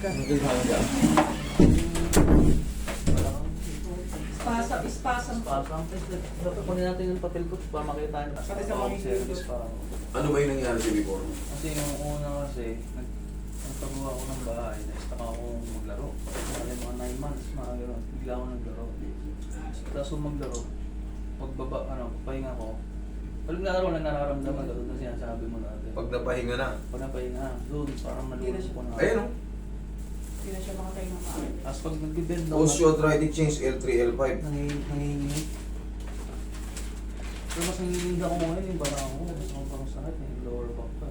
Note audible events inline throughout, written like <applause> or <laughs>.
ka. Spasm, spasm. Pasang Dapat kunin natin yung papel ko para makita nyo. Pati sa mga service pa ako. Ano ba yung nangyari sa before? Kasi yung una kasi, nag nagpagawa ako ng bahay, na-stuck ako maglaro. Kasi mga 9 months, mga gano'n, bigla ako naglaro. Tapos kung maglaro, pagbaba, ano, pahinga ko, pag naglalaro lang nararamdaman ko, doon na sinasabi mo natin. Pag napahinga na. Pag napahinga, doon, parang naluwas ko na. Ayun o. Hindi na siya makatayo ng maaari. Tapos pag nag-bend ako, Osteoarthritic change L3, L5. nanginginig. nanginginig. Pero mas nanginginig ako ngayon, yung parang ako, mas ako parang sakit, yung lower back pa.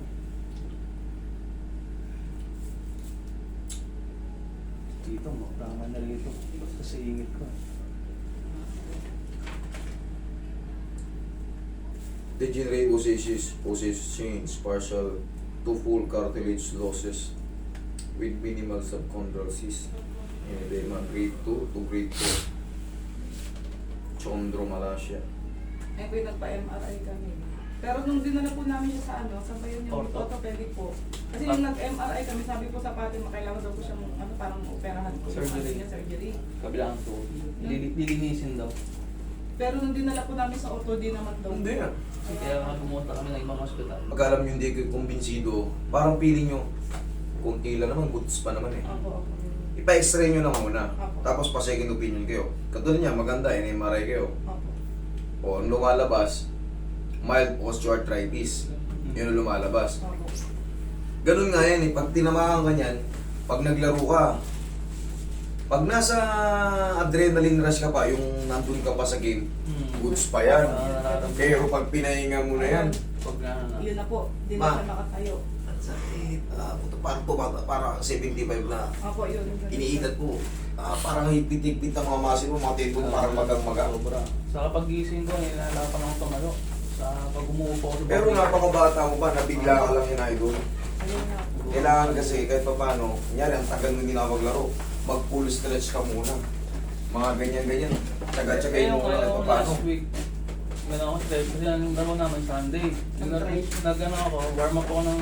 Dito, tama na rito. Sa ingit ko. Degenerative osseous, osseous change, partial to full cartilage losses with minimal subchondral cyst. Edema grade 2 to grade 4. Chondromalacia. Ayun po yung nagpa-MRI kami. Pero nung dinala po namin siya sa ano, sa ba yun yung Ortho. orthopedic po. Kasi yung nag-MRI kami, sabi po sa Fatima, kailangan daw po siyang ano, parang operahan po. Surgery. Sabi niya, surgery. Kabilang to. Lili- Lilinisin daw. Pero nung dinala po namin sa ortho, di naman daw. Hindi ah. Kasi kaya nga pumunta kami ng ibang hospital. Pag alam nyo hindi kayo kumbinsido, parang feeling nyo, kunti lang naman, goods pa naman eh. Opo, opo. Ipa-x-ray nyo na muna. Apo. Tapos pa-second opinion kayo. Katulad niya, maganda, NMRI kayo. Opo. O, ang lumalabas, mild osteoarthritis. Yun ang lumalabas. Opo. Ganun nga yan eh, pag tinamaan ka niyan, pag naglaro ka, pag nasa adrenaline rush ka pa, yung nandun ka pa sa game, Hmm. goods pa yan. Ah. Pero pag pinahinga mo na yan, Pag na. Yun na po, di Ma. na siya makatayo. Sakit, ah, puto, parang tumata, parang 75 na, Opo, yun. iniidat mo, ah, parang higpit-higpit ang mga muscle mo, mga tendon, parang magang-magang. Sa pagising ko, nilalapan ako tumayo. Sa pag umuupo ako sa Pero baba. napakabata mo pa, nabigla ka lang yun, idol. Ayun na. Kailangan kasi kahit pa paano, kunyari ang tagal mo hindi na maglaro, mag full stretch ka muna. Mga ganyan-ganyan. Tsaga-tsagay mo muna kahit pa Kaya paano. last week, gano'n ako stretch kasi ang laro namin Sunday. Nag, nag, ano ako, warm up ako ng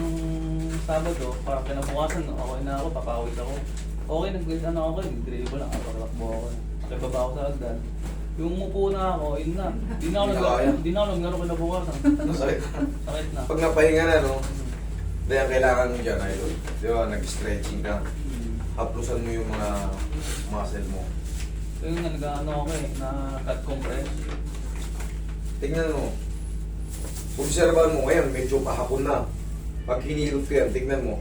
Sabado, para kinabukasan, okay na ako, papawis ako. Okay, nag ano ako, nag-dribble lang, kapaglakbo ako. Kaya baba ako sa agdan. Yung umupo na ako, yun na. Di na ako Hindi na kaya? di na ako naglaro kinabukasan. <laughs> Sakit. Sakit na. Pag napahinga na, no? Kaya ang kailangan mo dyan, idol. Di ba, nag-stretching ka. Hmm. Haplusan mo yung mga muscle mo. So yun, nag-ano ako eh, na cut compress. Tingnan mo. Obserbahan mo ngayon, medyo pahapon na. Pag hinilot ka yan, tignan mo.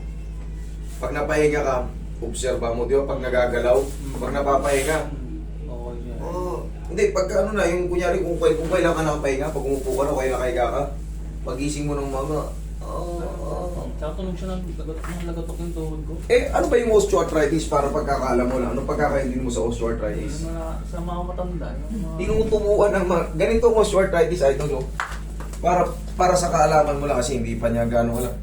Pag napahinga ka, obserba mo, di ba? Pag nagagalaw, pag napapahinga, Okay siya. Oo. hindi, pag ano na, yung kunyari kung, kung, kung kailan ka nakapahinga, pag umupo ka na, kailan nakahiga ka, pagising mo ng mga, oh, Tsaka tunog siya ng lagot, ng lagatok yung tuhod ko. Eh, ano ba yung osteoarthritis para pagkakaalam mo lang? Ano pagkakaintindi mo sa osteoarthritis? Yung mga, sa mga matanda. Yung mga, Tinutubuan ng mga, ganito ang osteoarthritis, idol, no? Para, para sa kaalaman mo lang kasi hindi pa niya gano'n alam.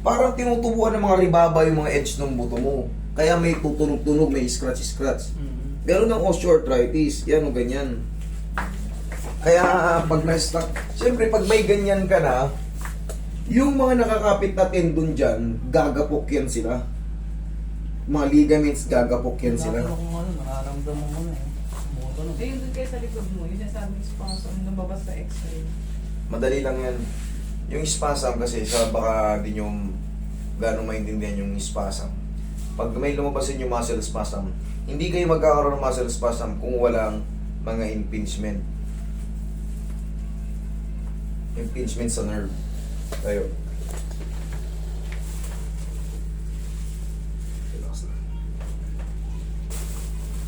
Parang tinutubuan ng mga ribaba yung mga edge ng buto mo. Kaya may tutunog-tunog, may scratch-scratch. Mm. Ganun ang osteoarthritis. Yan o ganyan. Kaya pag na-stuck, siyempre pag may ganyan ka na, yung mga nakakapit na tendon dyan, gagapok yan sila. Mga ligaments, gagapok yan sila. Nakakano kung ano, nakaramdaman ko na eh. Tumutunog. Ayun doon kayo sa likod mo, yun yung sabi ng sponsor, lumabas sa x-ray. Madali lang yan. Yung spasm kasi, sa baka di nyo gano'ng maintindihan yung spasm. Pag may lumabasin yung muscle spasm, hindi kayo magkakaroon ng muscle spasm kung walang mga impingement. Impingement sa nerve. Lang.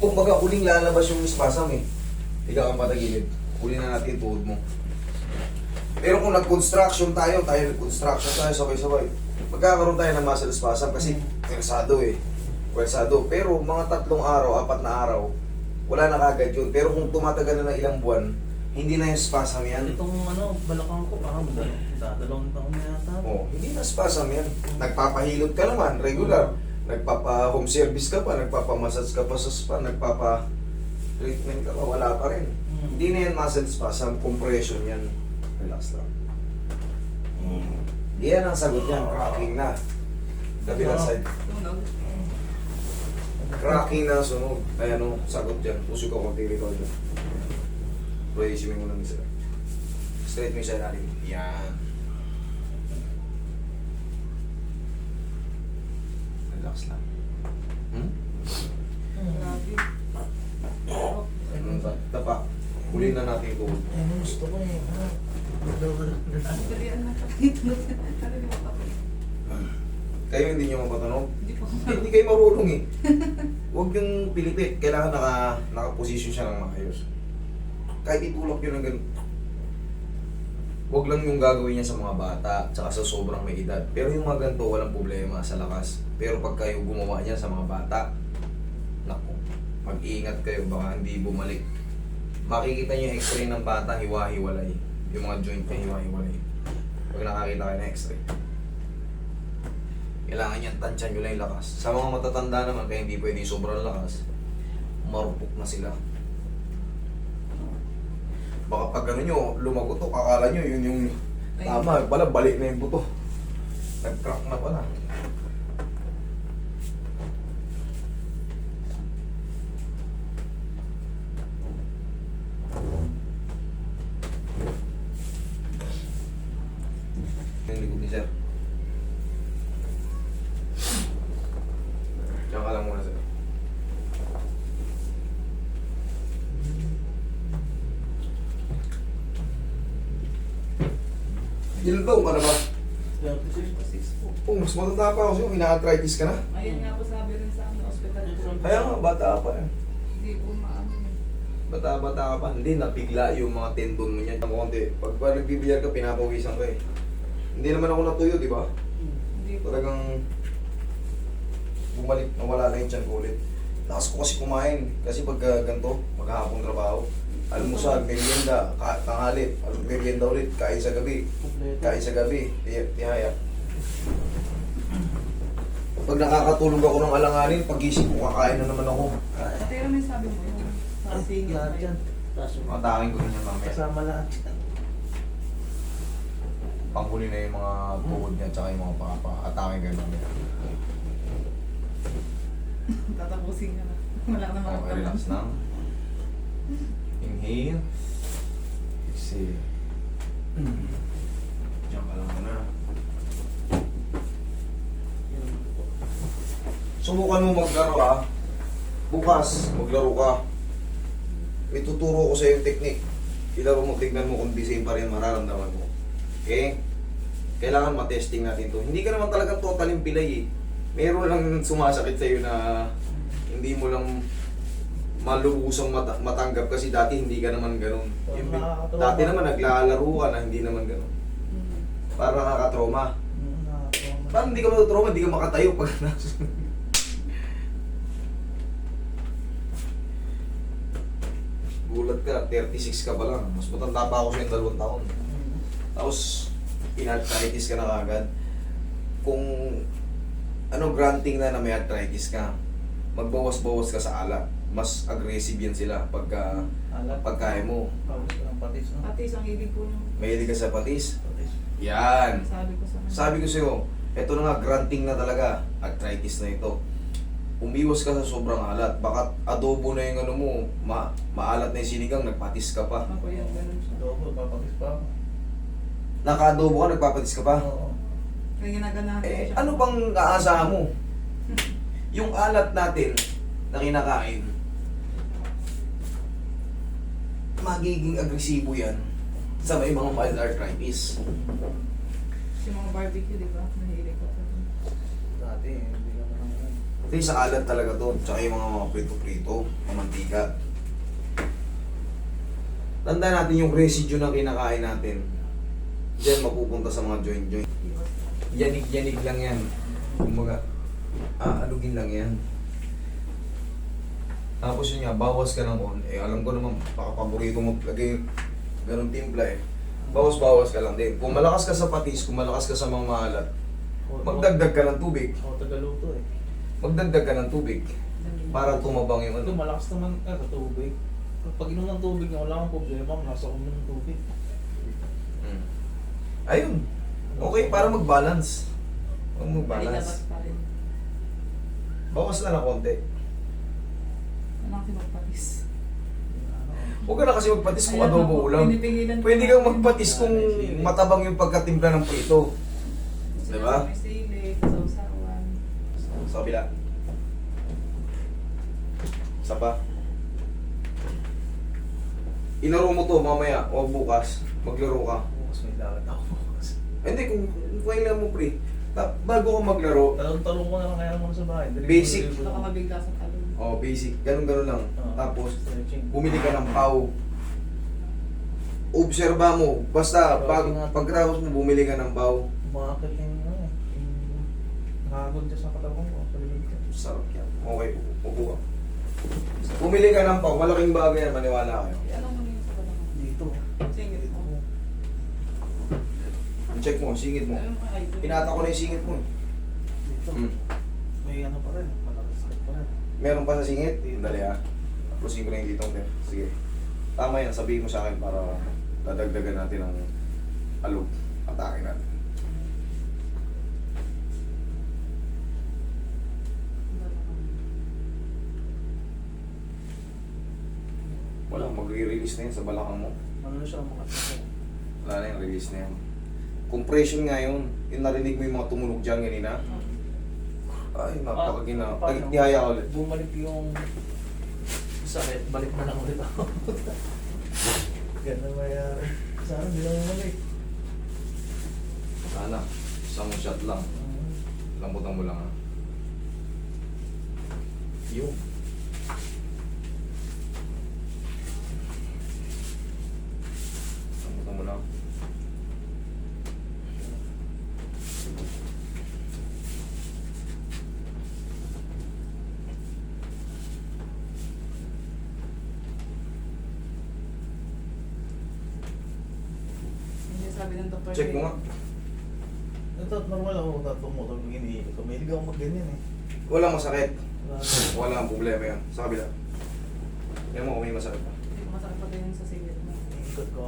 Kung baga, uling lalabas yung spasm eh. Higa kang patagilid. Uli na natin tuhod mo. Pero kung nag-construction tayo, tayo nag-construction tayo sabay-sabay, magkakaroon tayo ng muscle spasm kasi pwersado eh. Pwersado. Pero mga tatlong araw, apat na araw, wala na kagad yun. Pero kung tumatagal na ng ilang buwan, hindi na yung spasm yan. Itong ano, balakang ko, parang dalawang, taon na yata. Oh, hindi na spasm yan. Nagpapahilot ka naman, regular. Nagpapa-home service ka pa, nagpapa-massage ka pa sa spa, nagpapa-treatment ka pa, wala pa rin. Mm. Hindi na yan muscle spasm, compression yan. Relax lang. Yan ang sagot yan, cracking na. Kabilang side. Tunog. Cracking na sunog. Ay ano, sagot dyan. Puso ko konti rito dyan. Raise mo muna isa. Straight mo yung sa ilalim. Yan. Relax lang. Hmm? Grabe. Oh, Ano ba? Tapa. Huli na natin ito. Ano gusto ko eh. Ano? Na kapit. Kayo hindi nyo mapatunog? Hindi po. Hindi, hindi kayo marunong eh. Huwag yung pilipit. Kailangan naka, naka-position siya ng maayos. Kahit itulak yun ng ganun. Huwag lang yung gagawin niya sa mga bata, tsaka sa sobrang may edad. Pero yung mga ganito, walang problema sa lakas. Pero pag kayo gumawa niya sa mga bata, naku, mag-iingat kayo, baka hindi bumalik. Makikita niyo yung x-ray ng bata, hiwa-hiwalay. Yung mga joint niya, hiwa-hiwalay. Pag nakakita kayo ng x-ray. Kailangan niyan, tansyan nyo lang yung lakas. Sa mga matatanda naman, kaya hindi pwede sobrang lakas, marupok na sila. Baka pag ano nyo, lumagotok, akala nyo yun yung tama. Pala, balik na yung buto. Nag-crack na pala. Yung likod ni sir. Diyan ka lang muna sir. Ilan taong ka na ba? 36 po. Oh, mas matanda pa ako sa'yo. Ina-arthritis ka na. Ayun nga po sabi rin sa amin, hospital po. Kaya nga, bata pa eh. Hindi po maano. Bata-bata ka pa. Hindi, nabigla yung mga tendon mo niyan. Ang konti. Pag pa nagbibiyar ka, pinapawisan ka eh. Hindi naman ako natuyo, di ba? Hindi po. Talagang bumalik, nawala na yung tiyan ko ulit. Lakas ko kasi kumain. Kasi pag uh, ganito, maghahapong trabaho, almusal, merienda, tanghali, al- merienda ulit, kain sa gabi. Kain sa gabi, tihaya. Pag nakakatulog ako ng alanganin, pagising ko, kakain na naman ako. Yung may sabi mo yung sa singit. Lahat yan. Matakin ko rin yan mamaya. kasama lahat yan. Panghuli na yung mga tuhod niya, tsaka yung mga paa. Atakin ko yun mamaya. <laughs> Tatapusin ka na. Wala na mga Okay, relax lang. <laughs> Inhale. Exhale. Diyan ka lang muna. Subukan mo maglaro ka. Bukas, maglaro ka. May tuturo ko sa yung technique. Ilaro mo, tignan mo kung di pa rin mararamdaman mo. Okay? Kailangan matesting natin to. Hindi ka naman talaga total yung pilay eh. Meron lang sumasakit sa'yo na hindi mo lang malubusang mat- matanggap kasi dati hindi ka naman ganun. Yung- nakakatawa. dati naman naglalaro ka na hindi naman ganun. Mm. Para nakakatrauma. Mm, nakakatawa. Parang hindi ka matutrauma, hindi ka makatayo pag <laughs> nasa... Gulat ka, 36 ka pa lang. Mas matanda pa ako sa yung dalawang taon. Mm. Tapos, in-arthritis ka na kagad. Kung ano granting na na may arthritis ka, magbawas-bawas ka sa alat. Mas aggressive yan sila pagka Alat. pagkain mo. Ng patis, no? Pati isang ibig po yung Mahilig ka sa patis. Patis. Yan. sabi ko sa kanya. Sabi ko sa'yo, eto na nga, granting na talaga. Arthritis na ito. Umiwas ka sa sobrang alat. Baka adobo na yung ano mo, ma maalat na yung sinigang, nagpatis ka pa. Ako yan, ganun siya. Adobo, papatis pa ako. Naka-adobo ka, nagpapatis ka pa. Oo. Kaya ginaganahan ko Eh, siya. ano bang aasahan mo? <laughs> Yung alat natin na kinakain, magiging agresibo yan sa may mga mild arthritis. Yung mga barbecue, di ba? Nahilig ko. Dati, hindi naman yung sa alat talaga to, tsaka yung mga mga prito-prito, mga mantika. Tandaan natin yung residue na kinakain natin. Diyan mapupunta sa mga joint-joint. Yanig-yanig lang yan. Kumbaga, aalugin lang yan. Tapos yun nga, bawas ka ng on. Eh, alam ko naman, baka paborito mo lagi ganun timpla eh. Bawas-bawas ka lang din. Kung malakas ka sa patis, kung malakas ka sa mga maalat, magdagdag ka ng tubig. Ako tagaluto eh. Magdagdag ka ng tubig. Para tumabang yung Ito, ano. malakas naman ka sa tubig. Pag inom ng tubig niya, wala akong problema. Nasa ko ng tubig. Mm. Ayun. Okay, para mag-balance. Huwag mag-balance. Bawas na ng konti. Lang si magpatis. Huwag ka na kasi magpatis kung Ayan adobo ako, ulam. pinipigilan ko Pwede na. kang magpatis kung matabang yung pagkatimpla ng prito. Gusto Diba? niya May sili, sausawan. Sa kabila. Isa pa. Inaro mo to mamaya o bukas. Maglaro ka. Bukas may lakad ako bukas. Hindi, kung, kung kailan mo pre. Ta- bago ka maglaro, Talong-talong ko na lang kaya muna sa bahay. Basic. Baka mabigla sa. Oh basic, ganun-ganun lang. Oo. Tapos, Stretching. bumili ka ng pau. Obserba mo. Basta, pag, pagkatapos mo bumili ka ng pau, Umakit yung ano eh. Yung nakagod dyan sa katawan ko. Paligid ko. sarap yan. Okay, upo ka. Bumili ka ng pau, malaking bagay yan, maniwala kayo. Eh, anong mangyayari sa balakang? Dito. Singit mo. Check mo, singit mo. Ay, ito. Pinata ko na yung singit mo. eh. Dito. Hmm. May ano pa rin. Malakas sakit pa rin. Meron pa sa singit? Dali ah. Taplosin ko na yung ditong te. Sige. Tama yan, sabihin mo sa akin para dadagdagan natin ang alog. Atake natin. Wala, magre-release na yan sa balakang mo. Ano na siya makatapos. Wala na yung release na yan. Compression nga yun. Yung narinig mo yung mga tumunog dyan kanina. Ay, napakagina. Ah, Ay, paano? tihaya ulit. Bumalik yung sakit. Balik na lang ulit ako. <laughs> Ganun mayari. Sana hindi lang bumalik. Sana. Isang shot lang. Lambutan mo lang ha. Yung. Lambutan mo lang. Hindi sabi ng doktor. Check mo nga. Ito, normal ako tatong motor pag iniikot ko. Mahilig ako magganyan eh. Walang masakit. Wala. Walang problema yan. Sa kabila. Yan mo kung may masakit pa. Hindi ko masakit pa ganyan sa singit mo. Iniikot ko.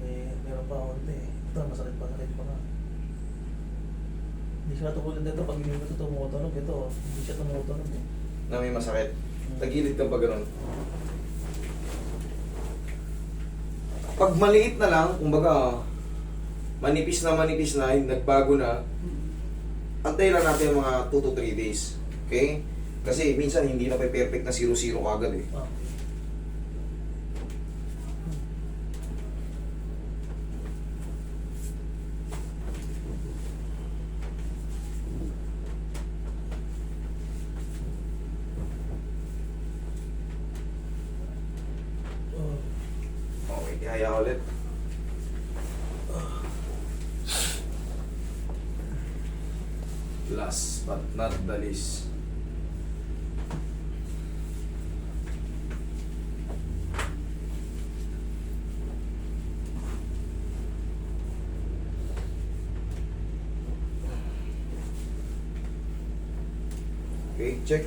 May, meron pa ako eh. Ito, masakit pa, sakit pa nga. Hindi siya katulad nito pag iniikot ito tumutunog. Ito, hindi siya tumutunog eh. Na may masakit. Tagilid ka pa ganun. Pag maliit na lang, kumbaga, manipis na manipis na, nagbago na, antay lang natin mga 2 to 3 days. Okay? Kasi minsan hindi na pa perfect na 0-0 kagad eh. Ah. Oh. Okay, ihaya ulit. Last but not the least. Okay, check.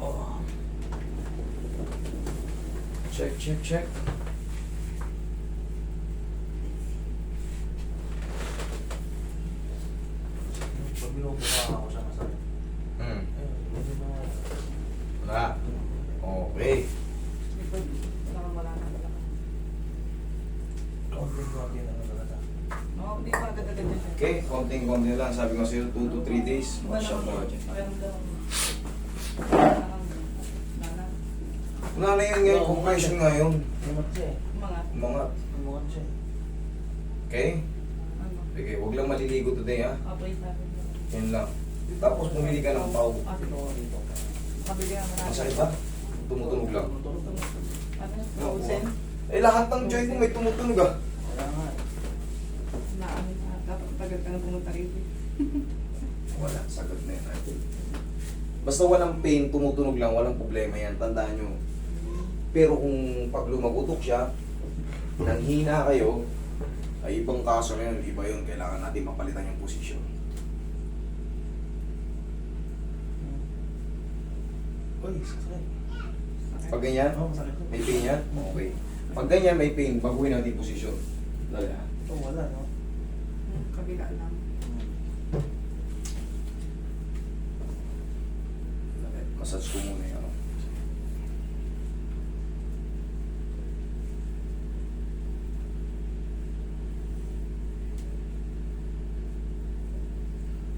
Oh. Check, check, check. Pag binubuka ako siya masakit. Hmm. Ayun, hindi na Wala. Okay. Hindi ko, wala wala na wala. konting-konti na lang talaga. No, hindi ko agad-agad yan. Okay, konting-konti lang. Sabi ko sa'yo, 2 to 3 days. Wala Mag-shot naman na po. dyan. Pakiramdam. Wala. Wala na. Wala yun ngayon. Compression nga yun. Umat siya eh. Mga, Mga. Okay? ano, Okay, huwag lang maliligo today ha. natin. Yan lang. Tapos bumili ka ng pau. Ah, sige. Masakit ba? Tumutunog lang. Ano? Frozen? Eh lahat ng joint mo may tumutunog ah. Kaya nga eh. Na na, dapat tagal ka na pumunta rito. <laughs> Wala, sagot na yan. Basta walang pain, tumutunog lang, walang problema yan. Tandaan nyo. Pero kung pag lumagutok siya, nanghina kayo, ay ibang kaso na yun, iba yun, kailangan natin mapalitan yung posisyon. Uy, sakit. Pag ganyan, to. may pain yan, okay. Pag ganyan, may pain, baguhin natin yung posisyon. Dali. Ito wala, no? Hmm, Kabila lang. Massage ko muna ano.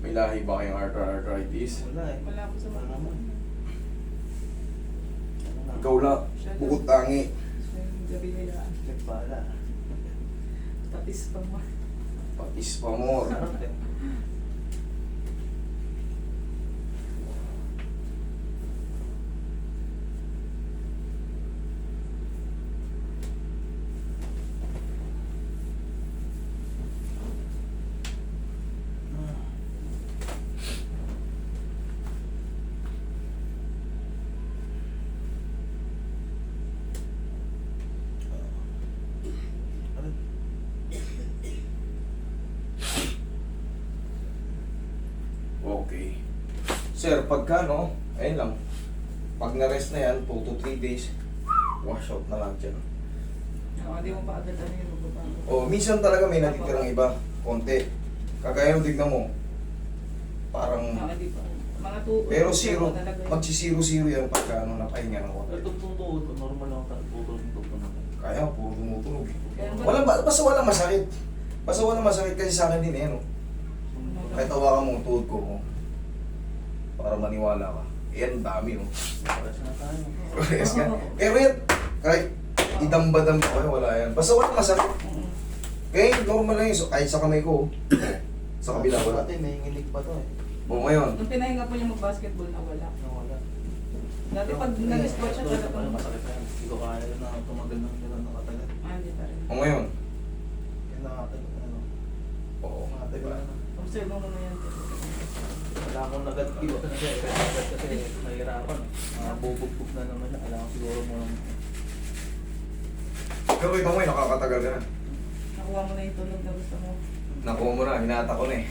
May lahi ba kayong arthritis? Wala eh. Wala ko sa mga naman. Ikaw lang, bukod tangi. Gabi nila. Nagpala. Patis pa mo. Patis pa mo. <laughs> Sir, pagka no, ayun lang. Pag na-rest na yan, 2 to 3 days, wash out na lang dyan. Oo, di mo pa agad ano yung magbabago. O, minsan talaga may natitirang iba, konti. Kagaya yung tignan mo, parang, Oo, di pa. Mga two, pero zero, magsi-zero-zero yan pagka ano, napahinga ng konti. Ito tumutuod ko, normal lang ang tutulog ng tutulog. Kaya, puro tumutunog. eh. Walang, basta walang masakit. Basta walang masakit kasi sa akin din eh, no? Kahit hawakan mo ang tuhod ko, oh, para maniwala ka. Yan, dami, oh. Pares na tayo. Yes nga. Pero yan, kahit idamba-damba ko, wala yan. Basta walang masakit. Kaya normal lang yun. So, kahit sa kamay ko, oh. sa kabila wala. Dati may nginig pa to eh. O ngayon, Nung pinahinga po niya mag-basketball na wala. Nawala. Dati pag nag-squat siya, ito talagang pala masakit na yan. Hindi ko kaya na tumagal ng gano'n nakatagal. Ah, hindi pa rin. o ngayon. Kailangan ano. Oo, Matagal diba? na. Observe mo muna yan. Wala akong nagat iba kasi kasi mahirapan. Mga bubugbog na naman na. Kailangan siguro mo ng Pero ito mo, eh, nakakatagal ka na. Nakuha mo na yung tunog na gusto mo. Nakuha mo na, hinata ko na eh.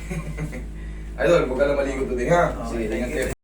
<laughs> Idol, huwag ka na maligo today ha. Okay, Sige, ingat kayo.